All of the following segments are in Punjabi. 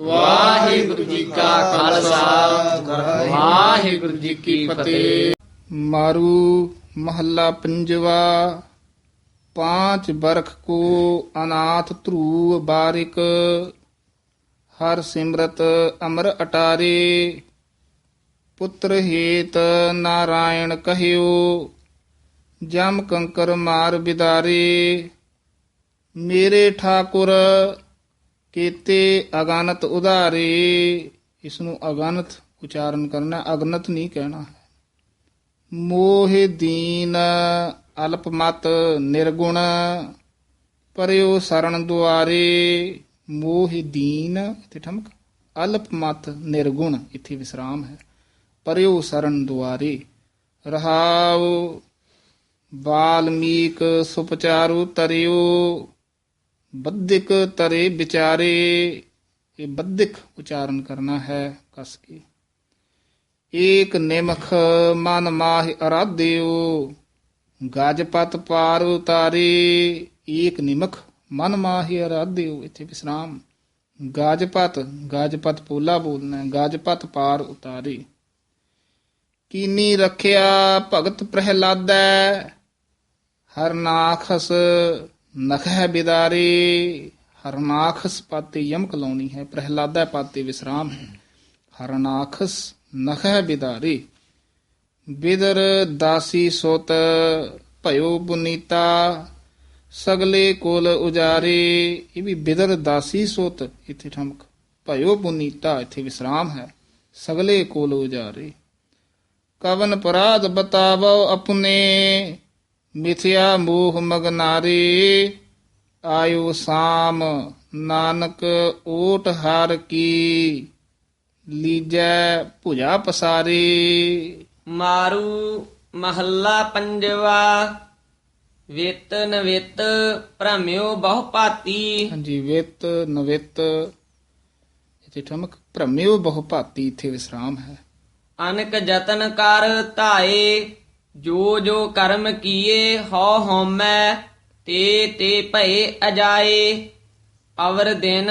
ਵਾਹਿਗੁਰੂ ਜੀ ਕਾ ਖਾਲਸਾ। ਵਾਹਿਗੁਰੂ ਜੀ ਕੀ ਫਤਿਹ। ਮਾਰੂ ਮਹੱਲਾ ਪੰਜਵਾ। ਪਾਂਚ ਬਰਖ ਕੋ ਅਨਾਥ ਧਰੂ ਬਾਰਿਕ। ਹਰ ਸਿਮਰਤ ਅਮਰ ਅਟਾਰੇ। ਪੁੱਤਰ ਹੇਤ ਨਾਰਾਇਣ ਕਹਿਓ। ਜਮ ਕੰਕਰ ਮਾਰ ਬਿਦਾਰੇ। ਮੇਰੇ ਠਾਕੁਰ ਕੀਤੇ ਅਗਨਤ ਉਧਾਰੇ ਇਸ ਨੂੰ ਅਗਨਤ ਉਚਾਰਨ ਕਰਨਾ, ਅਗਨਤ ਨਹੀਂ ਕਹਿਣਾ। ਹੈ ਮੋਹ ਦੀਨ ਅਲਪਮਤ ਨਿਰਗੁਣ ਪਰਿਓ ਸਰਣ ਦੁਆਰੇ। ਮੋਹ ਦੀਨ, ਇੱਥੇ ਠਮਕ ਅਲਪਮਤ ਨਿਰਗੁਣ, ਇੱਥੇ ਵਿਸਰਾਮ ਹੈ। ਪਰਿਓ ਸਰਣ ਦੁਆਰੇ, ਰਹਾਉ ਬਾਲਮੀਕ ਸੁਪਚਾਰੂ ਤਰਿਓ ਬੱਧਿਕ ਤਰੇ ਵਿਚਾਰੇ ਇਹ ਬੱਧਿਕ ਉਚਾਰਨ ਕਰਨਾ ਹੈ ਕਸ ਕੇ ਏਕ ਨਿਮਖ ਮਨ ਮਾਹਿ ਅਰਾਧਿਓ ਗਜਪਤ ਪਾਰ ਉਤਾਰੇ ਏਕ ਨਿਮਖ ਮਨ ਮਾਹਿ ਅਰਾਧਿਓ ਇੱਥੇ ਵਿਸਰਾਮ ਗਾਜਪਤ ਗਾਜਪਤ ਪੋਲਾ ਬੋਲਣਾ ਹੈ, ਗਾਜਪਤ ਪਾਰ ਉਤਾਰੇ ਕੀਨੀ ਰੱਖਿਆ ਭਗਤ ਪ੍ਰਹਿਲਾਦੈ ਹਰਨਾਖਸ ਨਖਹਿ ਬਿਦਾਰੇ, ਹਰਨਾਖਸ ਪਾਤੇ ਯਮਕ ਲਾਉਣੀ ਹੈ, ਪ੍ਰਹਿਲਾਦਾ ਪਾਤੇ ਵਿਸਰਾਮ ਹੈ। ਹਰਨਾਖਸ ਨਖਹਿ ਬਿਦਾਰੇ, ਬਿਦਰ ਦਾਸੀ ਸੋਤ ਭਇਓ ਬੁਨੀਤਾ, ਸਗਲੇ ਕੋਲ ਉਜਾਰੇ, ਇਹ ਵੀ ਬਿਦਰ ਦਾਸੀ ਸੋਤ, ਇੱਥੇ ਠਮਕ, ਭਇਓ ਬੁਨੀਤਾ, ਇੱਥੇ ਵਿਸਰਾਮ ਹੈ, ਸਗਲੇ ਕੋਲ ਉਜਾਰੇ। ਕਵਨ ਪਰਾਧ ਬਤਾਵੋ ਆਪਣੇ ਮਿਥਿਆ ਮੋਹ ਮਗਨਾਰੇ ਆਇਓ ਸਾਮ ਨਾਨਕ ਓਟ ਹਰ ਕੀ ਲੀਜੈ ਭੁਜਾ ਪਸਾਰੇ। ਮਾਰੂ ਮਹੱਲਾ ਪੰਜਵਾ ਵਿਤ ਨਵਿਤ ਭ੍ਰਮਿਓ ਬਹੁ ਪਾਤੀ ਹਾਂਜੀ ਵਿਤ ਨਵਿਤ ਇਥੇ ਠਮਕ ਭ੍ਰਮਿਓ ਬਹੁ ਭਾਤੀ ਇਥੇ ਵਿਸਰਾਮ ਹੈ। ਅਨਕ ਜਤਨ ਕਰ ਧਾਏ ਜੋ ਜੋ ਕਰਮ ਕੀਏ, ਹਉ ਹਉਮੈ ਤੇ ਤੇ ਭਏ ਅਜਾਏ। ਅਵਰ ਦਿਨ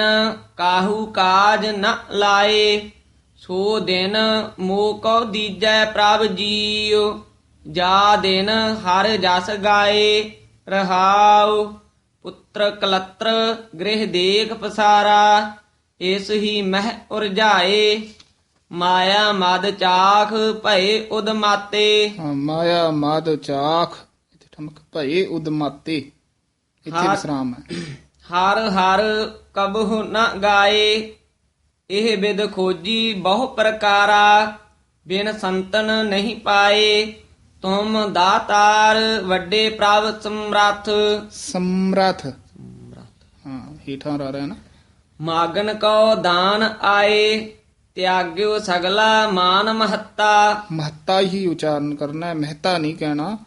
ਕਾਹੂ ਕਾਜ ਨ ਲਾਏ, ਸੋ ਦਿਨ ਮੋ ਕਉ ਦੀਜੈ ਪ੍ਰਭ ਜੀਉ। ਜਾ ਦਿਨ ਹਰ ਜਸ ਗਾਏ, ਰਹਾਉ, ਪੁੱਤਰ ਕਲਤਰ ਗ੍ਰਹਿ ਦੇਖ ਪਸਾਰਾ, ਇਸ ਹੀ ਮਹਿ ਉਰਝਾਏ ਮਾਇਆ ਮਦ ਚਾਖ ਭਏ ਉਦਮਾਤੇ। ਹਾਂ, ਮਾਇਆ ਮਾਦ ਚਾਖ ਇਥੇ ਠਮਕ ਭਏ ਉਦਮਾਤੇ। ਇਥੇ ਹਾਂ। ਵਿਸਰਾਮ ਹੈ। ਹਰ ਹਰ ਕਬਹੁ ਨ ਗਾਏ ਇਹ ਬਿਦ ਖੋਜੀ ਬਹੁ ਪ੍ਰਕਾਰਾ। ਬਿਨ ਸੰਤਨ ਨਹੀਂ ਪਾਏ ਤੁਮ ਦਾਤਾਰ ਵੱਡੇ ਪ੍ਰਭ ਸਮਰੱਥ। ਸਮਰਥ। ਹਾਂ ਹੀਠਾਂ ਰਾ ਰਿਹਾ ਨਾ। ਮਾਗਨ ਕੋ ਦਾਨ ਆਏ ਤਿਆਗਿਓ ਸਗਲਾ ਮਾਨ ਮਹੱਤਾ। ਮਹੱਤਾ ਹੀ ਉਚਾਰਨ ਕਰਨਾ ਹੈ ਮਹਤਾ ਨਹੀਂ ਕਹਿਣਾ।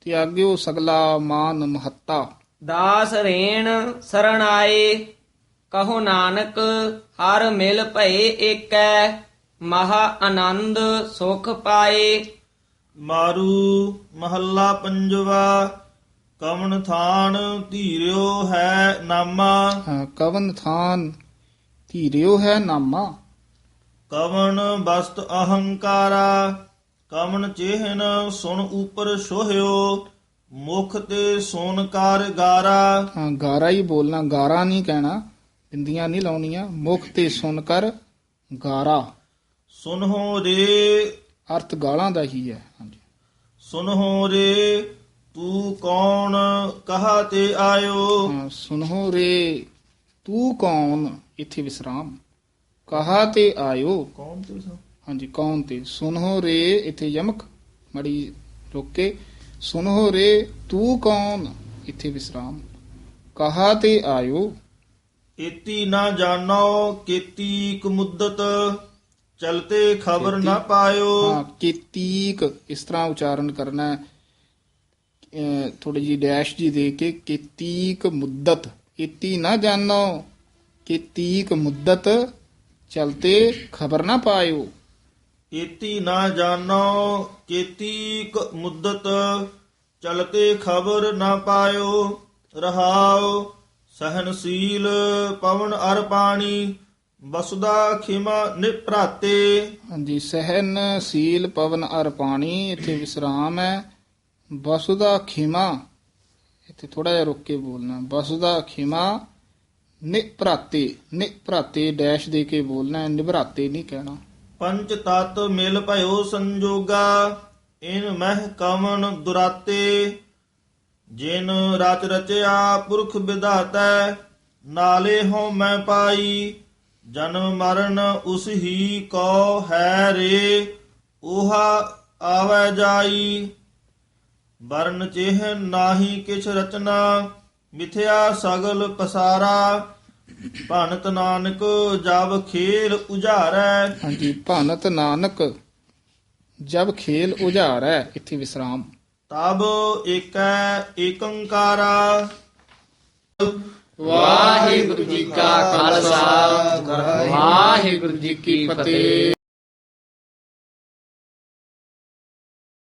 ਤਿਆਗਿਓ ਸਗਲਾ ਮਾਨ ਮਹੱਤਾ। ਦਾਸ ਰੇਣ ਸਰਣ ਆਏ ਕਹੋ ਨਾਨਕ ਹਰ ਮਿਲ ਭਏ ਏਕੈ ਮਹਾ ਆਨੰਦ ਸੁਖ ਪਾਏ। ਮਾਰੂ ਮਹੱਲਾ ਪੰਜਵਾ ਕਵਨ ਥਾਨ ਧੀਰਿਓ ਹੈ ਨਾਮਾ। ਹਾਂ ਕਵਨ ਥਾਨ ਧੀਰਿਓ ਹੈ ਨਾਮਾ। ਕਵਨ ਬਸਤ ਅਹੰਕਾਰਾ ਕਵਨ ਚਿਹਨ ਸੁਣ ਉਪਰ ਸੋਹਿਓ ਮੁਖ ਤੇ ਸੋਨ ਕਰ ਗਾਰਾ। ਹਾਂ ਗਾਰਾ ਹੀ ਬੋਲਣਾ ਗਾਰਾ ਨਹੀਂ ਕਹਿਣਾ ਬਿੰਦੀਆਂ ਨਹੀਂ ਲਾਉਣੀਆਂ ਮੁਖ ਤੇ ਸੁਣ ਕਰ ਗਾਰਾ। ਸੁਨਹੁ ਰੇ ਅਰਥ ਗਾਲਾਂ ਦਾ ਹੀ ਹੈ ਹਾਂਜੀ। ਸੁਨਹੁ ਰੇ ਤੂੰ ਕੌਣ ਕਹਾ ਤੇ ਆਇਓ। ਹਾਂ, ਸੁਨਹੁ ਰੇ ਤੂੰ ਕੌਣ? ਇੱਥੇ ਵਿਸਰਾਮ। ਕਹਾ ਤੇ ਆਇਓ। ਕੌਣ ਤੇ ਸੋ? ਹਾਂਜੀ ਕੌਣ ਤੇ? ਸੁਨਹੁ ਰੇ ਇੱਥੇ ਯਮਕ ਮੜੀ ਰੋਕ ਕੇ। ਸੁਨਹੁ ਰੇ ਤੂੰ ਕੌਣ? ਇੱਥੇ ਵਿਸਰਾਮ। ਕਹਾ ਤੇ ਆਇਓ। ਇਤੀ ਨਾ ਜਾਣੋ ਕੀਤੀ ਕੁ ਮੁੱਦਤ। ਚਲਤੇ ਖਬਰ ਨਾ ਪਾਇਓ। ਹਾਂ ਕੀਤੀਕ ਇਸ ਤਰ੍ਹਾਂ ਉਚਾਰਨ ਕਰਨਾ ਥੋੜੀ ਜੀ ਡੈਸ਼ ਜੀ ਦੇ ਕੇ ਕੀਤੀਕ ਮੁੱਦਤ। ਇਤੀ ਨਾ ਜਾਣੋ ਕੀਤੀਕ ਮੁੱਦਤ। ਚਲਤੇ ਖਬਰ ਨਾ ਪਾਇਓ। ਇਤੀ ਨਾ ਜਾਣੋ ਕੀਤੀ ਕੁ ਮੁੱਦਤ ਚਲਤੇ ਖਬਰ ਨਾ ਪਾਇਓ ਰਹਾਉ ਸਹਨਸ਼ੀਲ ਪਵਨ ਅਰ ਪਾਣੀ ਵਸੁਦਾ ਖਿਮਾ ਨਿਪਰਾਤੇ। ਹਾਂਜੀ ਸਹਿਨ ਸੀਲ ਪਵਨ ਅਰ ਪਾਣੀ ਇੱਥੇ ਵਿਸਰਾਮ ਹੈ। ਵਸੁਦਾ ਖਿਮਾ ਇੱਥੇ ਥੋੜਾ ਜਿਹਾ ਰੁੱਕ ਕੇ ਬੋਲਣਾ। ਵਸੁਦਾ ਖਿਮਾ ਨਿਪਰਾਤੇ ਨਿਪਰਾਤੇ ਡੈਸ਼ ਦੇ ਕੇ ਬੋਲਣਾ ਹੈ, ਨਿਭਰਾਤੇ ਨਹੀਂ ਕਹਿਣਾ। ਪੰਚ ਤਤ ਮਿਲ ਭਇਓ ਸੰਜੋਗਾ ਇਨ ਮਹਿ ਕਵਨ ਦੁਰਾਤੇ। ਜਿਨ ਰਚ ਰਚਿਆ ਪੁਰਖ ਵਿਧਾਤੈ ਨਾਲੇ ਹੋ ਮੈਂ ਪਾਈ। ਜਨਮ ਮਰਨ ਉਸ ਹੀ ਕੋ ਹੈ ਰੇ ਉਹਾ ਆਵੈ ਜਾਈ। ਵਰਨ ਚਿਹ ਨਾਹੀ ਕਿਛ ਰਚਨਾ ਮਿਥਿਆ ਸਗਲ ਪਸਾਰਾ ਭਣਤ ਨਾਨਕ ਜਬ ਖੇਲ ਉਝਾਰੈ ਹਾਂਜੀ ਭਾਨਤ ਨਾਨਕ ਜਬ ਖੇਲ ਉਝਾਰੈ ਇੱਥੇ ਵਿਸਰਾਮ। ਤਬ ਏਕੈ ਏਕੰਕਾਰਾ। ਵਾਹਿਗੁਰੂ ਜੀ ਕਾ ਖਾਲਸਾ ਵਾਹਿਗੁਰੂ ਜੀ ਕੀ ਫਤਿਹ।